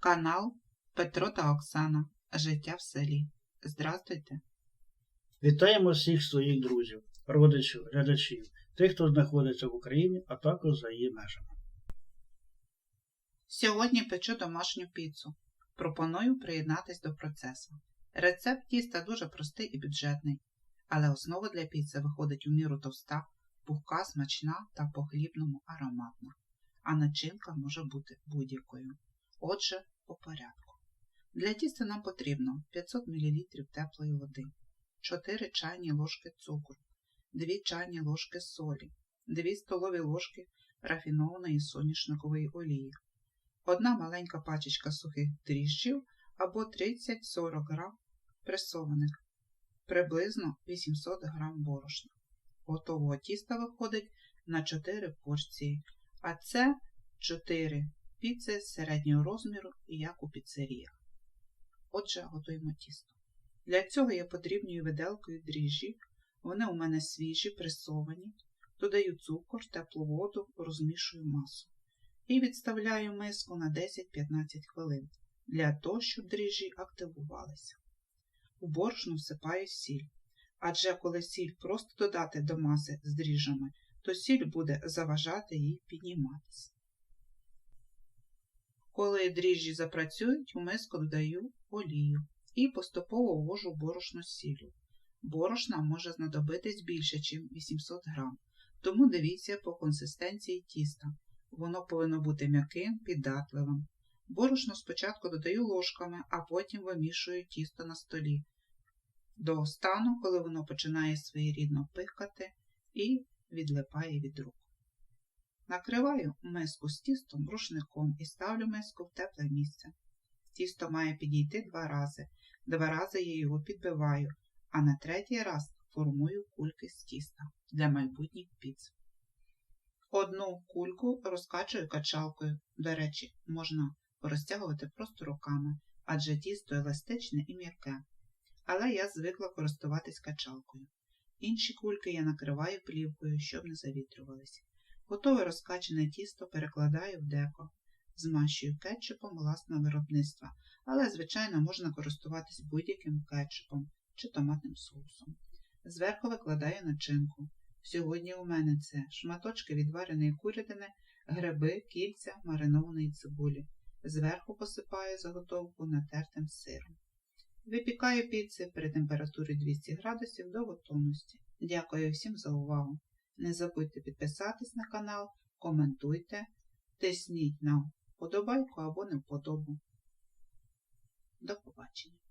Канал Петро та Оксана. Життя в селі. Здрастуйте! Вітаємо всіх своїх друзів, родичів, глядачів, тих, хто знаходиться в Україні, а також за її межами. Сьогодні печу домашню піцу. Пропоную приєднатись до процесу. Рецепт тіста дуже простий і бюджетний, але основа для піци виходить у міру товста, пухка, смачна та по-хлібному ароматна. А начинка може бути будь-якою. Отже, по порядку. Для тіста нам потрібно 500 мл теплої води, 4 чайні ложки цукру, 2 чайні ложки солі, 2 столові ложки рафінованої соняшникової олії, одна маленька пачечка сухих дріжджів або 30-40 грам пресованих, приблизно 800 грам борошна. Готового тіста виходить на 4 порції, а це 4 піци середнього розміру, як у піцеріях. Отже, готуємо тісто. Для цього я подрібнюю виделкою дріжджі, вони у мене свіжі, пресовані, додаю цукор, теплу воду, розмішую масу і відставляю миску на 10-15 хвилин для того, щоб дріжджі активувалися. У борошно всипаю сіль, адже коли сіль просто додати до маси з дріжджами, то сіль буде заважати їй підніматися. Коли дріжджі запрацюють, у миску додаю олію і поступово ввожу борошно з сіллю. Борошна може знадобитись більше, ніж 800 грам, тому дивіться по консистенції тіста. Воно повинно бути м'яким, піддатливим. Борошно спочатку додаю ложками, а потім вимішую тісто на столі до стану, коли воно починає своєрідно пихкати і відлипає від рук. Накриваю миску з тістом рушником і ставлю миску в тепле місце. Тісто має підійти два рази. Два рази я його підбиваю, а на третій раз формую кульки з тіста для майбутніх піц. Одну кульку розкачую качалкою. До речі, можна розтягувати просто руками, адже тісто еластичне і м'яке. Але я звикла користуватись качалкою. Інші кульки я накриваю плівкою, щоб не завітрювалися. Готове розкачане тісто перекладаю в деко, змащую кетчупом власного виробництва, але, звичайно, можна користуватись будь-яким кетчупом чи томатним соусом. Зверху викладаю начинку. Сьогодні у мене це шматочки відвареної курятини, гриби, кільця маринованої цибулі. Зверху посипаю заготовку натертим сиром. Випікаю піци при температурі 200 градусів до готовності. Дякую всім за увагу! Не забудьте підписатись на канал, коментуйте, тисніть на вподобайку або не вподобу. До побачення!